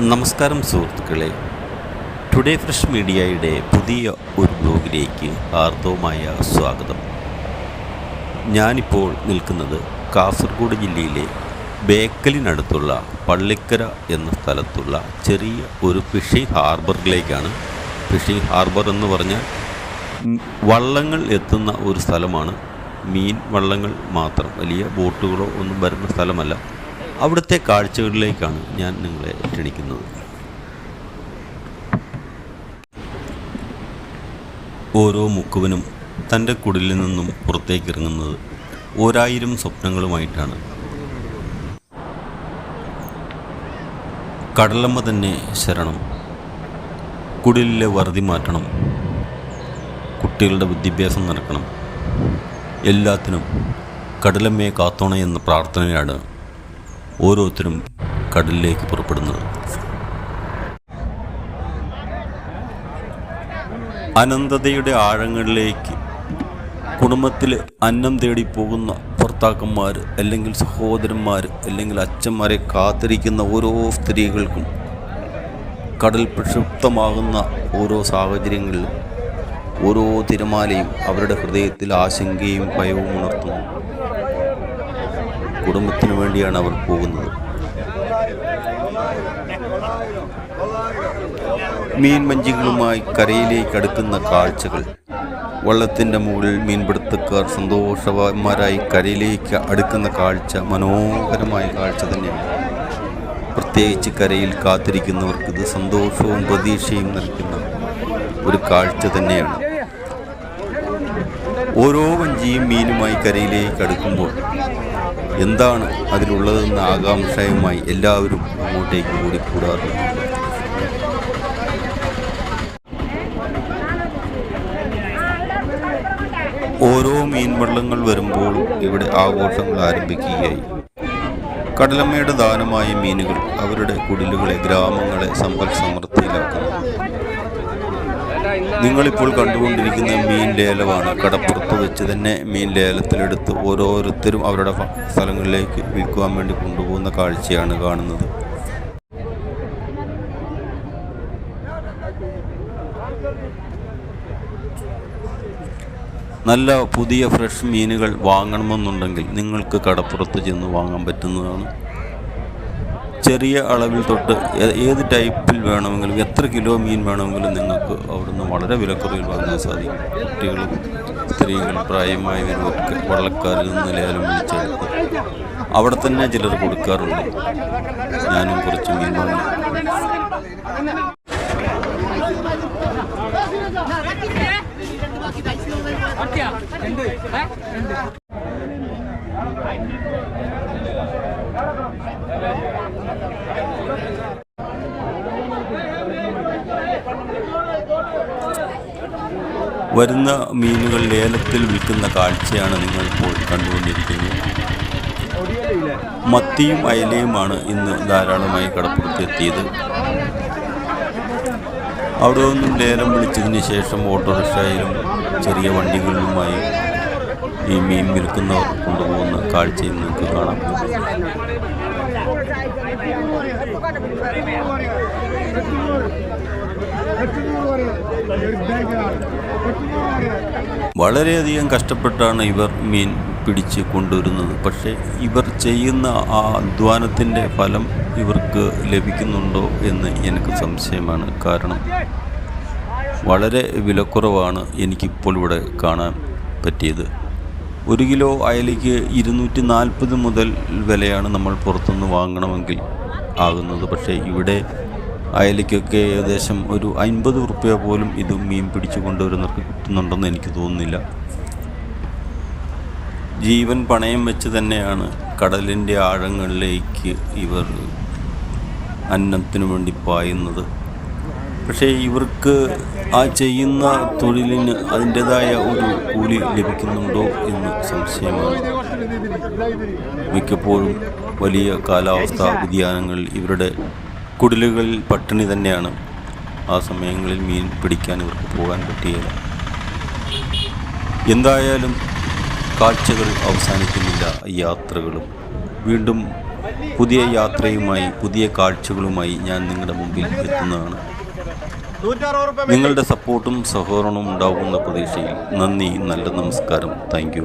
നമസ്കാരം സുഹൃത്തുക്കളെ. Today fresh മീഡിയയുടെ പുതിയ ഒരു ബ്ലോഗിലേക്ക് ആർദ്രവുമായ സ്വാഗതം. ഞാനിപ്പോൾ നിൽക്കുന്നത് കാസർഗോഡ് ജില്ലയിലെ ബേക്കലിനടുത്തുള്ള പള്ളിക്കര എന്ന സ്ഥലത്തുള്ള ചെറിയ ഒരു ഫിഷിംഗ് ഹാർബറിലേക്കാണ്. ഫിഷിംഗ് ഹാർബർ എന്ന് പറഞ്ഞാൽ വള്ളങ്ങൾ എത്തുന്ന ഒരു സ്ഥലമാണ്. മീൻ വള്ളങ്ങൾ മാത്രം വലിയ ബോട്ടുകളോ ഒന്നും വരുന്ന സ്ഥലമല്ല. അവിടുത്തെ കാഴ്ചകളിലേക്കാണ് ഞാൻ നിങ്ങളെ ക്ഷണിക്കുന്നത്. ഓരോ മുക്കുവനും തന്റെ കുടിലിൽ നിന്നും പുറത്തേക്ക് ഇറങ്ങുന്നത് ഓരായിരം സ്വപ്നങ്ങളുമായിട്ടാണ്. കടലമ്മ തന്നെ ശരണം. കുടിലിലെ വറുതി മാറ്റണം. കുട്ടികളുടെ വിദ്യാഭ്യാസം നടക്കണം. എല്ലാത്തിനും കടലമ്മയെ കാത്തോണേ എന്ന പ്രാർത്ഥനയാണ് ഓരോരുത്തരും കടലിലേക്ക് പുറപ്പെടുന്നത്. അനന്തതയുടെ ആഴങ്ങളിലേക്ക് കുടുംബത്തിൽ അന്നം തേടി പോകുന്ന ഭർത്താക്കന്മാർ അല്ലെങ്കിൽ സഹോദരന്മാർ അല്ലെങ്കിൽ അച്ഛന്മാരെ കാത്തിരിക്കുന്ന ഓരോ സ്ത്രീകൾക്കും കടൽ പ്രക്ഷുപ്തമാകുന്ന ഓരോ സാഹചര്യങ്ങളിലും ഓരോ തിരമാലയും അവരുടെ ഹൃദയത്തിൽ ആശങ്കയും ഭയവും ഉണർത്തുന്നു. കുടുംബത്തിനു വേണ്ടിയാണ് അവർ പോകുന്നത്. മീൻ മഞ്ചികളുമായി കരയിലേക്ക് അടുക്കുന്ന കാഴ്ചകൾ. വള്ളത്തിന്റെ മുകളിൽ മീൻപിടുത്തക്കാർ സന്തോഷവാന്മാരായി കരയിലേക്ക് അടുക്കുന്ന കാഴ്ച മനോഹരമായ കാഴ്ച തന്നെയാണ്. പ്രത്യേകിച്ച് കരയിൽ കാത്തിരിക്കുന്നവർക്ക് ഇത് സന്തോഷവും പ്രതീക്ഷയും നൽകുന്ന ഒരു കാഴ്ച തന്നെയാണ്. ഓരോ വഞ്ചിയും മീനുമായി കരയിലേക്ക് അടുക്കുമ്പോൾ എന്താണ് അതിലുള്ളതെന്ന ആകാംക്ഷയുമായി എല്ലാവരും അങ്ങോട്ടേക്ക് ഓടിക്കൂടാറുണ്ട്. ഓരോ മീൻവള്ളങ്ങൾ വരുമ്പോഴും ഇവിടെ ആഘോഷങ്ങൾ ആരംഭിക്കുകയായി. കടലമ്മയുടെ ദാനമായ മീനുകൾ അവരുടെ കുടിലുകളെ ഗ്രാമങ്ങളെ സമ്പൽ സമൃദ്ധിയിലാക്കുന്നു നിങ്ങളിപ്പോൾ കണ്ടുകൊണ്ടിരിക്കുന്ന മീൻ ലേലമാണ്. കടപ്പുറത്ത് വെച്ച് തന്നെ മീൻ ലേലത്തിലെടുത്ത് ഓരോരുത്തരും അവരുടെ സ്ഥലങ്ങളിലേക്ക് വിൽക്കുവാൻ വേണ്ടി കൊണ്ടുപോകുന്ന കാഴ്ചയാണ് കാണുന്നത്. നല്ല പുതിയ ഫ്രഷ് മീനുകൾ വാങ്ങണമെന്നുണ്ടെങ്കിൽ നിങ്ങൾക്ക് കടപ്പുറത്ത് ചെന്ന് വാങ്ങാൻ പറ്റുന്നതാണ്. ചെറിയ അളവിൽ തൊട്ട് ഏത് ടൈപ്പിൽ വേണമെങ്കിലും എത്ര കിലോ മീൻ വേണമെങ്കിലും നിങ്ങൾക്ക് അവിടുന്ന് വളരെ വിലക്കുറവിൽ വാങ്ങാൻ സാധിക്കും കുട്ടികളും സ്ത്രീകൾ പ്രായമായവരും ഒക്കെ വള്ളക്കാരിൽ നിന്ന് ലേലം വിളിച്ചെടുത്ത് അവിടെ തന്നെ ചിലർ കൊടുക്കാറുണ്ട് ഞാനും കുറച്ച് മീൻ വാങ്ങി വരുന്ന മീനുകൾ ലേലത്തിൽ വിൽക്കുന്ന കാഴ്ചയാണ് നിങ്ങൾ ഇപ്പോൾ കണ്ടുകൊണ്ടിരിക്കുന്നത്. മത്തിയും അയലയുമാണ് ഇന്ന് ധാരാളമായി കടപ്പുറത്തെത്തിയത് അവിടെ നിന്നും ലേലം വിളിച്ചതിന് ശേഷം ഓട്ടോറിക്ഷയിലും ചെറിയ വണ്ടികളിലുമായി ഈ മീൻ വിൽക്കുന്നവർ കൊണ്ടുപോകുന്ന കാഴ്ചയും നിങ്ങൾക്ക് കാണാം. വളരെയധികം കഷ്ടപ്പെട്ടാണ് ഇവർ മീൻ പിടിച്ച് കൊണ്ടുവരുന്നത്. പക്ഷേ ഇവർ ചെയ്യുന്ന ആ അധ്വാനത്തിന്റെ ഫലം ഇവർക്ക് ലഭിക്കുന്നുണ്ടോ എന്ന് എനിക്ക് സംശയമാണ്. കാരണം വളരെ വിലക്കുറവാണ് എനിക്കിപ്പോൾ ഇവിടെ കാണാൻ പറ്റിയത്. ഒരു കിലോ അയലയ്ക്ക് ഇരുന്നൂറ്റി നാൽപ്പത് മുതൽ വിലയാണ് നമ്മൾ പുറത്തുനിന്ന് വാങ്ങണമെങ്കിൽ ആകുന്നത്. പക്ഷേ ഇവിടെ അയലയ്ക്കൊക്കെ ഏകദേശം ഒരു അൻപത് റുപ്യ പോലും ഇത് മീൻ പിടിച്ചു കൊണ്ടുവരുന്നവർക്ക് കിട്ടുന്നുണ്ടെന്ന് എനിക്ക് തോന്നുന്നില്ല. ജീവൻ പണയം വെച്ച് തന്നെയാണ് കടലിന്റെ ആഴങ്ങളിലേക്ക് ഇവർ അന്നത്തിനു വേണ്ടി പായുന്നത്. പക്ഷേ ഇവർക്ക് ആ ചെയ്യുന്ന തൊഴിലിന് അതിന്റെതായ ഒരു കൂലി ലഭിക്കുന്നുണ്ടോ എന്ന് സംശയമാണ്. മിക്കപ്പോഴും വലിയ കാലാവസ്ഥാ വ്യതിയാനങ്ങൾ ഇവരുടെ കുടിലുകളിൽ പട്ടിണി തന്നെയാണ്. ആ സമയങ്ങളിൽ മീൻ പിടിക്കാൻ ഇവർക്ക് പോകാൻ പറ്റിയില്ല എന്തായാലും കാഴ്ചകൾ അവസാനിക്കുന്നില്ല യാത്രകളും. വീണ്ടും പുതിയ യാത്രയുമായി പുതിയ കാഴ്ചകളുമായി ഞാൻ നിങ്ങളുടെ മുമ്പിൽ എത്തുന്നതാണ്. നിങ്ങളുടെ സപ്പോർട്ടും സഹകരണവും ഉണ്ടാകുന്ന പ്രതീക്ഷയിൽ നന്ദി നല്ല നമസ്കാരം. താങ്ക്